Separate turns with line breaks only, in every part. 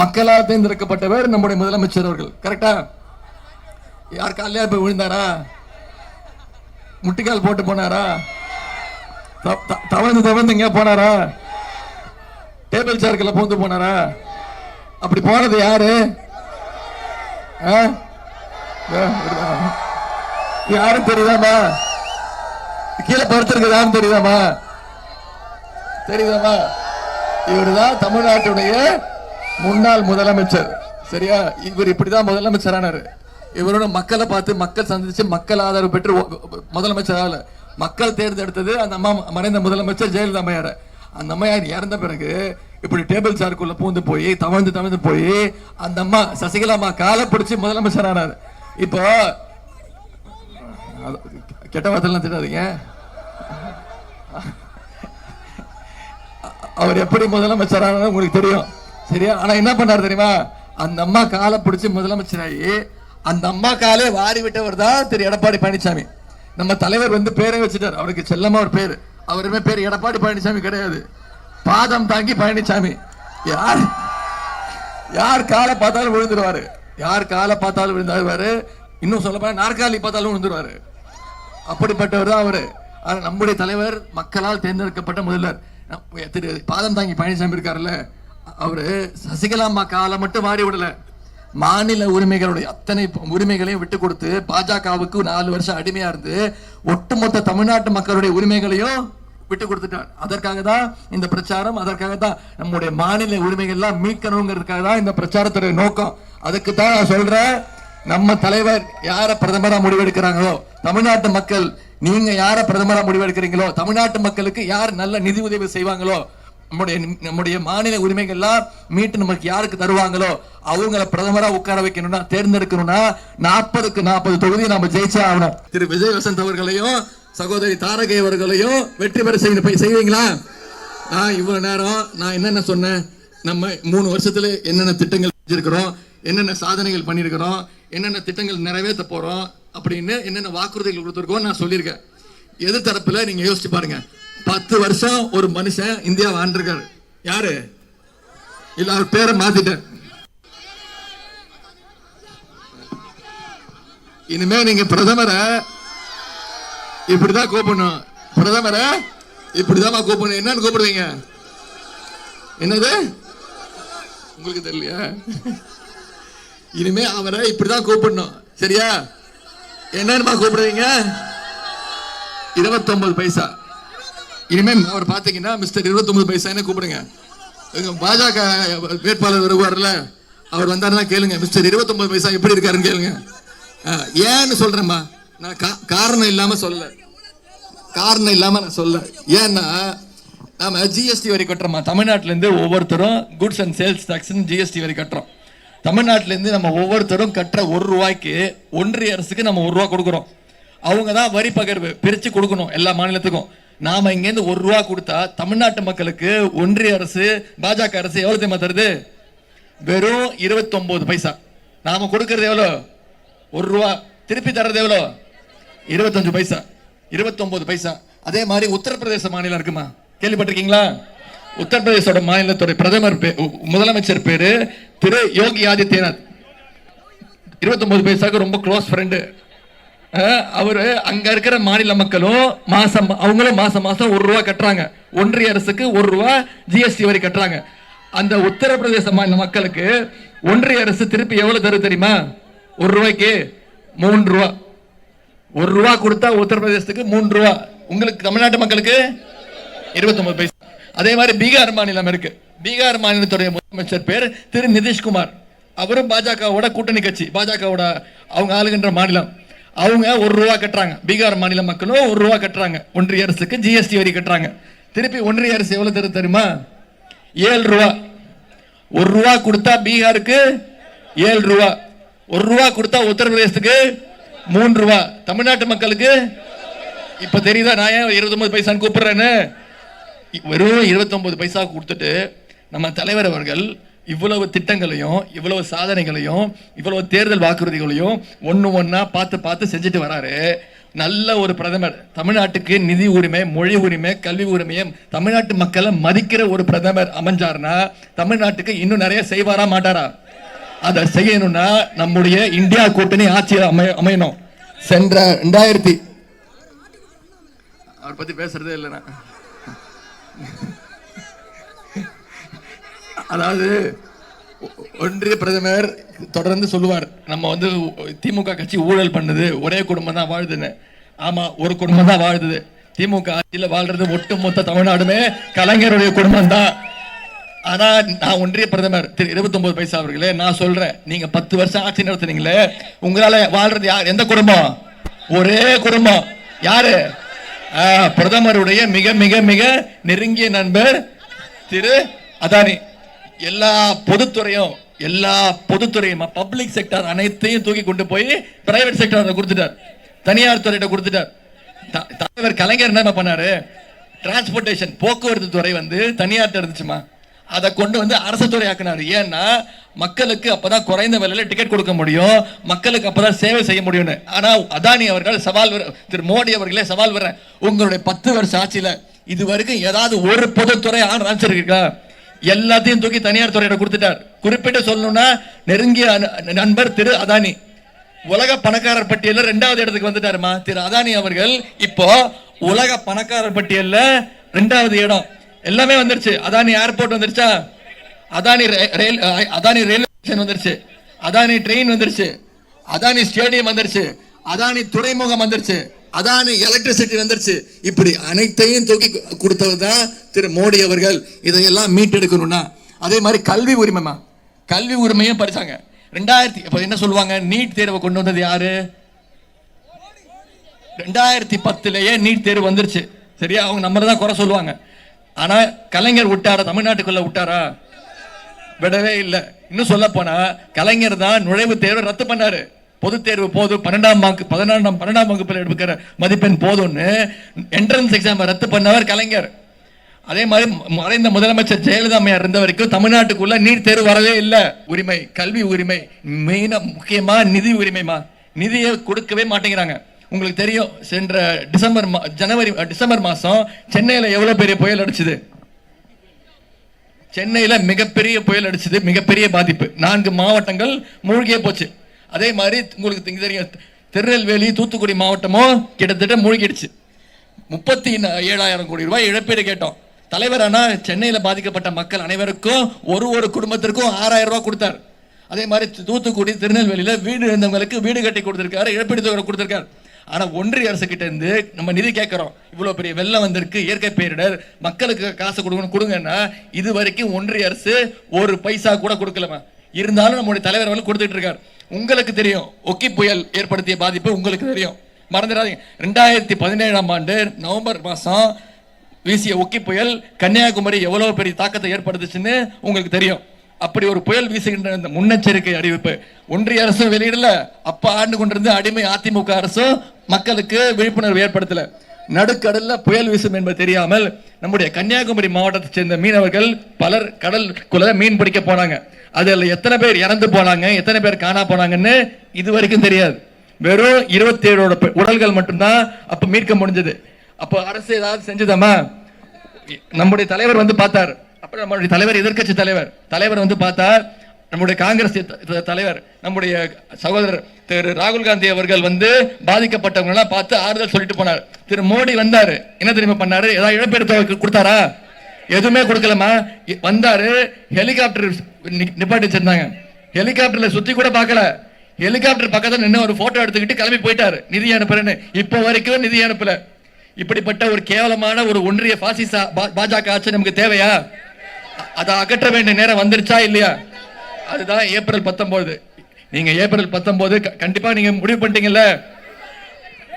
மக்களால் தேர்ந்தெடுக்கப்பட்டவர் நம்முடைய முதலமைச்சர் அவர்கள். கரெக்டா யார் காலையா போய் விழுந்தாரா? முட்டிக்கால் போட்டு போனாரா? த- த- தவழ்ந்து தவழ்ந்து எங்க போனாரா? டேபிள் சேர்க்கல பூந்து போனாரா? அப்படி போனது யாரு? ஆ? யாரும் தெரியுதாமா கீழே படுத்திருக்குதான்னு தெரியுதாமா தெரியுதாமா இவருதான் தமிழ்நாட்டுடைய முன்னாள் முதலமைச்சர். சரியா? இவர் இப்படிதான் முதலமைச்சரானாரு. இவரோட மக்களை பார்த்து மக்கள் சந்திச்சு மக்கள் ஆதரவு பெற்று முதலமைச்சர் ஆகல. மக்கள் தேர்ந்தெடுத்தது அந்த அம்மா மறைந்த முதலமைச்சர் ஜெயலலிதா அம்மையார. அந்த அம்மையார் இறந்த பிறகு இப்படி டேபிள் சாருக்குள்ள பூந்து போய் தவழ்ந்து தவழ்ந்து போய் அந்த அம்மா சசிகலா அம்மா காலை பிடிச்சி முதலமைச்சர் ஆனார் இப்போ கெட்ட வார்த்தைலாம் திட்டாதீங்க. அவர் எப்படி முதலமைச்சரானது உங்களுக்கு தெரியும். சரியா? ஆனா என்ன பண்ணாரு தெரியுமா? அந்த அம்மா காலை பிடிச்சி முதலமைச்சராகி அந்த அம்மா காலே வாரி விட்டவர் தான் திரு எடப்பாடி பழனிசாமி நம்ம தலைவர் வந்து பேரை வச்சுட்டார். அவருக்கு செல்லமா ஒரு பேர். அவருமே பேர் எடப்பாடி பழனிசாமி கிடையாது. பாதம் தாங்கி பழனிசாமி யார்? யார் காலை பார்த்தாலும் விழுந்துருவாரு? யார் காலை பார்த்தாலும் விழுந்தாருவாரு? இன்னும் சொல்ல போனா நாற்காலி பார்த்தாலும் விழுந்துருவாரு. அப்படிப்பட்டவர் தான் அவரு. ஆனால் நம்முடைய தலைவர் மக்களால் தேர்ந்தெடுக்கப்பட்ட முதல்வர். திரு பாதம் தாங்கி பழனிசாமி இருக்காருல்ல. அவரு சசிகலா அம்மா காலை மட்டும் மாறி விடல. மாநில உரிமைகளுடைய அத்தனை உரிமைகளையும் விட்டு கொடுத்து பாஜகவுக்கு நாலு வருஷம் அடிமையா இருந்து ஒட்டுமொத்த தமிழ்நாட்டு மக்களுடைய உரிமைகளையும் விட்டு கொடுத்துட்டார். அதற்காக தான் இந்த பிரச்சாரம் அதற்காக தான் நம்முடைய மாநில உரிமைகள் எல்லாம் மீட்கணுங்கிறதுக்காக தான் இந்த பிரச்சாரத்துடைய நோக்கம். அதுக்கு தான் நான் சொல்றேன் நம்ம தலைவர் யார பிரதமரா முடிவெடுக்கிறாங்களோ தமிழ்நாட்டு மக்கள் நீங்க யார பிரதமரா முடிவெடுக்கிறீங்களோ தமிழ்நாட்டு மக்களுக்கு யார் நல்ல நிதி உதவி செய்வாங்களோ நம்முடைய நம்முடைய மாநில உரிமைகள்லாம் மீட்டு நமக்கு யாருக்கு தருவாங்களோ அவங்கள பிரதமரா உட்கார வைக்கணும்னா தேர்ந்தெடுக்கணும்னா நாற்பதுக்கு நாற்பது தொகுதி நம்ம ஜெயிச்சே ஆகணும். திரு விஜய் வசந்த் அவர்களையும் சகோதரி தாரகை அவர்களையும் வெற்றி பெற செய்ய போய் செய்வீங்களா? நான் இவ்வளவு நேரம் நான் என்னென்ன சொன்னேன்? நம்ம மூணு வருஷத்துல என்னென்ன திட்டங்கள் செஞ்சிருக்கிறோம் என்னென்ன சாதனைகள் பண்ணியிருக்கிறோம் என்னென்ன திட்டங்கள் நிறைவேற்ற போறோம் அப்படின்னு என்னென்ன வாக்குறுதிகள் கொடுத்துருக்கோம் நான் சொல்லியிருக்கேன். எது தரப்புல நீங்க யோசிச்சு பாருங்க. பத்து வருஷம் ஒரு மனுஷன் இந்தியா வாழ்ந்துருக்காரு. யாரு? இல்ல அவர் பேரை மாத்திட்டேன். இனிமே நீங்க பிரதமரை இப்படிதான் கூப்பிடணும். பிரதமரை இப்படிதான் கூப்பிடணும். என்னன்னு கூப்பிடுவீங்க என்னது? உங்களுக்கு தெரியலையா? இனிமே அவரை இப்படிதான் கூப்பிடணும். சரியா? என்னன்னு கூப்பிடுவீங்க இருபத்தொன்பது பைசா. இனிமேல் அவர் பார்த்தீங்கன்னா மிஸ்டர் இருபத்தொன்பது பைசான்னு கூப்பிடுங்க. பாஜக வேட்பாளர் வருவார்ல அவர் வந்தாருன்னா கேளுங்க மிஸ்டர் இருபத்தொம்பது பைசா எப்படி இருக்காருன்னு கேளுங்க. ஏன்னு சொல்கிறேம்மா நான் கா- காரணம் இல்லாமல் சொல்ல. காரணம் இல்லாமல் நான் சொல்ல. ஏன்னா நாம ஜிஎஸ்டி வரி கட்டுறோம்மா. தமிழ்நாட்டிலேருந்து ஒவ்வொருத்தரும் goods and sales tax GST வரி கட்டுறோம். தமிழ்நாட்டிலேருந்து நம்ம ஒவ்வொருத்தரும் கட்டுற ஒரு ரூபாய்க்கு ஒன்றிய அரசுக்கு நம்ம ஒரு ரூபா கொடுக்குறோம். அவங்க தான் வரி பகிர்வு பிரித்து கொடுக்கணும் எல்லா மாநிலத்துக்கும். நாம இங்கேருந்து ஒரு ரூபா கொடுத்தா தமிழ்நாட்டு மக்களுக்கு ஒன்றிய அரசு பாஜக அரசு எவ்வளோ தெரியுமா தருது? வெறும் 29 பைசா. நாம கொடுக்கறது எவ்வளோ ஒரு ரூபா. திருப்பி தர்றது எவ்வளோ இருபத்தஞ்சு பைசா. இருபத்தொம்போது பைசா. அதே மாதிரி உத்தரப்பிரதேச மாநிலம் இருக்குமா? கேள்விப்பட்டிருக்கீங்களா? உத்தரப்பிரதேசோட மாநிலத்தோட பிரதமர் பே- முதலமைச்சர் பேரு திரு யோகி ஆதித்யநாத். இருபத்தொன்பது பைசாக்கு ரொம்ப க்ளோஸ் ஃப்ரெண்டு அவர் அங்க இருக்கிற மாநில மக்களும் மாசம் அவங்களும் மாசம் மாசம் ஒரு ரூபா கட்டுறாங்க. ஒன்றிய அரசுக்கு ஒரு ரூபா ஜிஎஸ்டி வரி கட்டுறாங்க. அந்த உத்தரப்பிரதேச மாநில மக்களுக்கு ஒன்றிய அரசு திருப்பி எவ்வளவு தரும் தெரியுமா? ஒரு ரூபாய்க்கு மூன்று ரூபா. ஒரு ரூபா கொடுத்தா உத்தரப்பிரதேசத்துக்கு மூன்று ரூபா. உங்களுக்கு தமிழ்நாட்டு மக்களுக்கு இருபத்தொன்பது பைசா. அதே மாதிரி பீகார் மாநிலம் இருக்கு. பீகார் மாநிலத்துடைய முதலமைச்சர் பேர் திரு நிதிஷ்குமார். அவரும் பாஜகவோட கூட்டணி கட்சி பாஜகவோட அவங்க ஆளுகின்ற மாநிலம். அவங்க ஒரு ரூபா கட்டுறாங்க. பீகார் மாநில மக்களும் ஒரு ரூபா கட்டுறாங்க. ஒன்றிய அரசுக்கு ஜிஎஸ்டி வரி கட்டுறாங்க. திருப்பி ஒன்றிய அரசு எவ்வளோ தரு தெரியுமா? ஏழு ரூபா. ஒரு ரூபா கொடுத்தா பீகாருக்கு ஏழு ரூபா. ஒரு ரூபா கொடுத்தா உத்தரப்பிரதேசத்துக்கு மூன்று ரூபா. தமிழ்நாட்டு மக்களுக்கு இப்போ தெரியுதா? நான் ஏன் இருபத்தொன்பது பைசான்னு கூப்பிடுறேன்னு? வெறும் 29 பைசா கொடுத்துட்டு நம்ம தலைவர் அவர்கள் இவ்வளவு திட்டங்களையும் இவ்வளவு சாதனைகளையும் இவ்வளவு தேர்தல் வாக்குறுதிகளையும் ஒன்று ஒன்றா பார்த்து பார்த்து செஞ்சுட்டு வராரு. நல்ல ஒரு பிரதமர். தமிழ்நாட்டுக்கு நிதி உரிமை மொழி உரிமை கல்வி உரிமையை தமிழ்நாட்டு மக்களை மதிக்கிற ஒரு பிரதமர் அமைஞ்சாருன்னா தமிழ்நாட்டுக்கு இன்னும் நிறைய செய்வாரா மாட்டாரா? அதை செய்யணும்னா நம்முடைய இந்தியா கூட்டணி ஆட்சியில் அமைய அமையணும். சென்ற ரெண்டாயிரத்தி அவர் பத்தி பேசுறதே இல்லைண்ணா. அதாவது ஒன்றிய பிரதமர் தொடர்ந்து சொல்லுவார் நம்ம வந்து திமுக கட்சி ஊழல் பண்ணுது ஒரே குடும்பம் தான் வாழுதுன்னு. ஆமா ஒரு குடும்பம் தான் வாழுது திமுக ஆட்சியில் வாழ்றது ஒட்டுமொத்த தமிழ்நாடுமே கலைஞருடைய குடும்பம் தான். ஆனா நான் ஒன்றிய பிரதமர் திரு இருபத்தி ஒன்பது பைசா அவர்களே நான் சொல்றேன் நீங்க பத்து வருஷம் ஆட்சி நடத்துனீங்களே உங்களால வாழ்றது யார்? எந்த குடும்பம்? ஒரே குடும்பம். யாரு? பிரதமருடைய மிக மிக மிக நெருங்கிய நண்பர் திரு அதானி. எல்லா பொதுத்துறையும் எல்லா பொதுத்துறையும் பப்ளிக் செக்டர் அனைத்தையும் தூக்கி கொண்டு போய் பிரைவேட் செக்டர் கொடுத்துட்டார். தனியார் துறையிட்ட கொடுத்துட்டார். த- தலைவர் கலைஞர் என்ன பண்ணாரு? டிரான்ஸ்போர்ட்டேஷன் போக்குவரத்து துறை வந்து தனியார்ட்ட இருந்துச்சுமா? அதை கொண்டு வந்து அரசு துறை ஆக்குனாரு. ஏன்னா மக்களுக்கு அப்பதான் குறைந்த விலையில டிக்கெட் கொடுக்க முடியும். மக்களுக்கு அப்பதான் சேவை செய்ய முடியும்னு. ஆனா அதானி அவர்கள் சவால் வர திரு மோடி அவர்களே சவால் வர்றேன் உங்களுடைய பத்து வருஷம் ஆட்சியில இது வரைக்கும் ஏதாவது ஒரு பொதுத்துறை ஆரம்பிச்சிருக்கா எல்லாத்தையும் தூக்கி தனியார் துறையிட கொடுத்துட்டார். குறிப்பிட்டு சொல்லணும்னா நெருங்கிய நண்பர் திரு அதானி. உலக பணக்காரர் பட்டியலில் ரெண்டாவது இடத்துக்கு வந்துட்டாருமா? திரு அதானி அவர்கள் இப்போ உலக பணக்காரர் பட்டியலில் ரெண்டாவது இடம். எல்லாமே வந்துருச்சு. அதானி ஏர்போர்ட் வந்துருச்சா? Adani rail Adani railway station வந்துருச்சு. அதானி ட்ரெயின் வந்துருச்சு. அதானி ஸ்டேடியம் வந்துருச்சு. அதானி துறைமுகம் வந்துருச்சு. அதானி எலக்ட்ரிசிட்டி வந்துருச்சு. இப்படி அனைத்தையும் தூக்கி கொடுத்தது தான் திரு மோடி அவர்கள். இதையெல்லாம் மீட்டெடுக்கணும்னா. அதே மாதிரி கல்வி உரிமைமா கல்வி உரிமையும் படித்தாங்க ரெண்டாயிரத்தி இப்போ என்ன சொல்லுவாங்க? நீட் தேர்வை கொண்டு வந்தது யாரு? ரெண்டாயிரத்தி பத்துலயே நீட் தேர்வு வந்துருச்சு. சரியா? அவங்க நம்மள தான் குறை சொல்லுவாங்க. ஆனா கலைஞர் விட்டாரா? தமிழ்நாட்டுக்குள்ள விட்டாரா? விடவே இல்லை. இன்னும் சொல்ல போனா கலைஞர் தான் நுழைவுத் தேர்வை ரத்து பண்ணாரு. பொது தேர்வு போதும் பன்னெண்டாம் வகுப்பு பதினொன்றாம் பன்னெண்டாம் வகுப்பில் எடுக்கிற மதிப்பெண் போதும்னு என்ட்ரன்ஸ் எக்ஸாம் ரத்து பண்ணவர் கலைஞர். அதே மாதிரி மறைந்த முதலமைச்சர் ஜெயலலிதா அம்மையார் இருந்த வரைக்கும் தமிழ்நாட்டுக்குள்ள நீட் தேர்வு வரவே இல்லை. உரிமை கல்வி உரிமை மெயினாக முக்கியமாக நிதி உரிமைமா நிதியை கொடுக்கவே மாட்டேங்கிறாங்க. உங்களுக்கு தெரியும் சென்ற டிசம்பர் மா- ஜனவரி டிசம்பர் மாதம் சென்னையில் எவ்வளோ பெரிய புயல் அடிச்சுது? சென்னையில் மிகப்பெரிய புயல் அடிச்சது மிகப்பெரிய பாதிப்பு. நான்கு மாவட்டங்கள் மூழ்கியே போச்சு. அதே மாதிரி உங்களுக்கு தெ- தெரியும் திருநெல்வேலி தூத்துக்குடி மாவட்டமும் கிட்டத்தட்ட மூழ்கிடுச்சு. முப்பத்தி ஏழாயிரம் கோடி ரூபாய் இழப்பீடு கேட்டோம். தலைவர் ஆனால் சென்னையில் பாதிக்கப்பட்ட மக்கள் அனைவருக்கும் ஒரு ஒரு குடும்பத்திற்கும் ஆறாயிரம் ரூபாய் கொடுத்தார். அதே மாதிரி தூத்துக்குடி திருநெல்வேலியில் வீடு இருந்தவங்களுக்கு வீடு கட்டி கொடுத்துருக்காரு இழப்பீடு தொகை கொடுத்துருக்காரு. ஆனால் ஒன்றிய அரசு கிட்ட இருந்து நம்ம நிதி கேட்குறோம். இவ்வளோ பெரிய வெள்ளம் வந்திருக்கு இயற்கை பேரிடர் மக்களுக்கு காசு கொடுக்கணும் கொடுங்கன்னா இது வரைக்கும் ஒன்றிய அரசு ஒரு பைசா கூட கொடுக்கலமா இருந்தாலும் நம்முடைய தலைவர் அவர்கள் கொடுத்துட்டு இருக்கார். உங்களுக்கு தெரியும் ஒக்கி புயல் ஏற்படுத்திய பாதிப்பு உங்களுக்கு தெரியும். மறந்துடாதீங்க. ரெண்டாயிரத்தி பதினேழாம் ஆண்டு நவம்பர் மாதம் வீசிய ஒக்கி புயல் கன்னியாகுமரி எவ்வளோ பெரிய தாக்கத்தை ஏற்படுத்துச்சுன்னு உங்களுக்கு தெரியும். அப்படி ஒரு புயல் வீசுகின்ற இந்த முன்னெச்சரிக்கை அறிவிப்பு. ஒன்றிய அரசும் வெளியிடல. அப்ப ஆண்டு கொண்டிருந்த அடிமை அதிமுக அரசும் மக்களுக்கு விழிப்புணர்வு ஏற்படுத்தல. நடுக்கடல்ல புயல் வீசும் என்பது தெரியாமல் நம்முடைய கன்னியாகுமரி மாவட்டத்தை சேர்ந்த மீனவர்கள் பலர் கடலுக்குள்ள மீன் பிடிக்க போனாங்க. அதில் எத்தனை பேர் இறந்து போனாங்க எத்தனை பேர் காணா போனாங்கன்னு இது வரைக்கும் தெரியாது. வெறும் இருபத்தி ஏழோட உடல்கள் மட்டும்தான் அப்போ மீட்க முடிஞ்சது. அப்போ அரசு ஏதாவது செஞ்சுதாமா? நம்முடைய தலைவர் வந்து பார்த்தார். அப்புறம் நம்மளுடைய தலைவர் எதிர்க்கட்சி தலைவர். தலைவர் வந்து பார்த்தார் நம்முடைய காங்கிரஸ் தலைவர் நம்முடைய சகோதரர் திரு ராகுல் காந்தி அவர்கள் வந்து பாதிக்கப்பட்டவங்களெல்லாம் பார்த்து ஆறுதல் சொல்லிட்டு போனார். திரு மோடி வந்தார். என்ன தெரியுமா பண்ணாரு? ஏதாவது இழப்பீடு கொடுத்தாரா? எதுவுமே கொடுக்கலமா வந்தாரு ஹெலிகாப்டர் நிப்பாட்டி வச்சிருந்தாங்க. ஹெலிகாப்டர்ல சுத்தி கூட பார்க்கல. ஹெலிகாப்டர் பக்கத்துல நின்று ஒரு போட்டோ எடுத்துக்கிட்டு கிளம்பி போயிட்டாரு. நிதி அனுப்புறேன்னு. இப்போ வரைக்கும் நிதி அனுப்பல. இப்படிப்பட்ட ஒரு கேவலமான ஒரு ஒன்றிய பாசிச பா- பாஜக ஆட்சி நமக்கு தேவையா? அதை அகற்ற வேண்டிய நேரம் வந்துருச்சா இல்லையா? அதுதான் ஏப்ரல் பத்தொன்பது. நீங்க ஏப்ரல் பத்தொன்பது க- கண்டிப்பா நீங்க முடிவு பண்ணிட்டீங்கல்ல?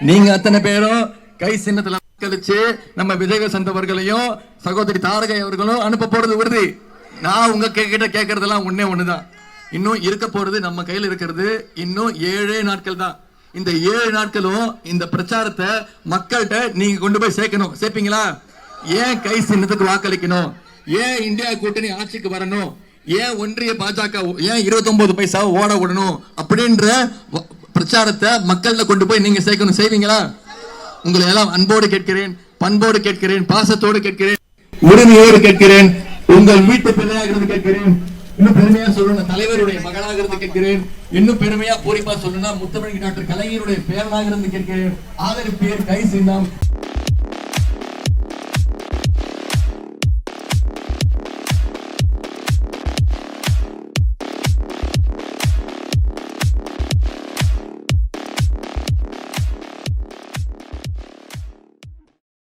நீங்க அத்தனை பேரும் கை சின்னத்துல கழிச்சு நம்ம விஜய சந்தவர்களையும் சகோதரி தாரகை அவர்களும் அனுப்ப போறது உறுதி. நான் உங்க கிட்ட கேட்கறதெல்லாம் ஒண்ணே ஒண்ணுதான். இன்னும் இருக்க போறது நம்ம கையில இருக்கிறது இன்னும் ஏழே நாட்கள் தான். இந்த ஏழு நாட்களும் இந்த பிரச்சாரத்தை மக்கள்கிட்ட நீங்க கொண்டு போய் சேர்க்கணும். சேர்ப்பீங்களா? ஏன் கை சின்னத்துக்கு வாக்களிக்கணும்? ஏன் இந்தியா கூட்டணி ஆட்சிக்கு வரணும்? ஏன் ஒன்றிய பாஜக ஏன் 29 பைசா ஓட விடணும்? அப்படின்ற பிரச்சாரத்தை மக்கள்ல கொண்டு போய் நீங்க சேர்க்கணும். செய்வீங்களா? உங்களை எல்லாம் அன்போடு கேட்கிறேன் பண்போடு கேட்கிறேன் பாசத்தோடு கேட்கிறேன் உரிமையோடு கேட்கிறேன். உங்கள் வீட்டு பிள்ளையாக இருந்து கேட்கிறேன். இன்னும் பெருமையா சொல்லணும் தலைவருடைய மகனாக இருந்து கேட்கிறேன். இன்னும் பெருமையா பூரிப்பா சொல்லணும்னா முத்தமிழ் டாக்டர் கலைஞருடைய பேரனாக இருந்து கேட்கிறேன். ஆதரிப்பேர் கை சின்னம்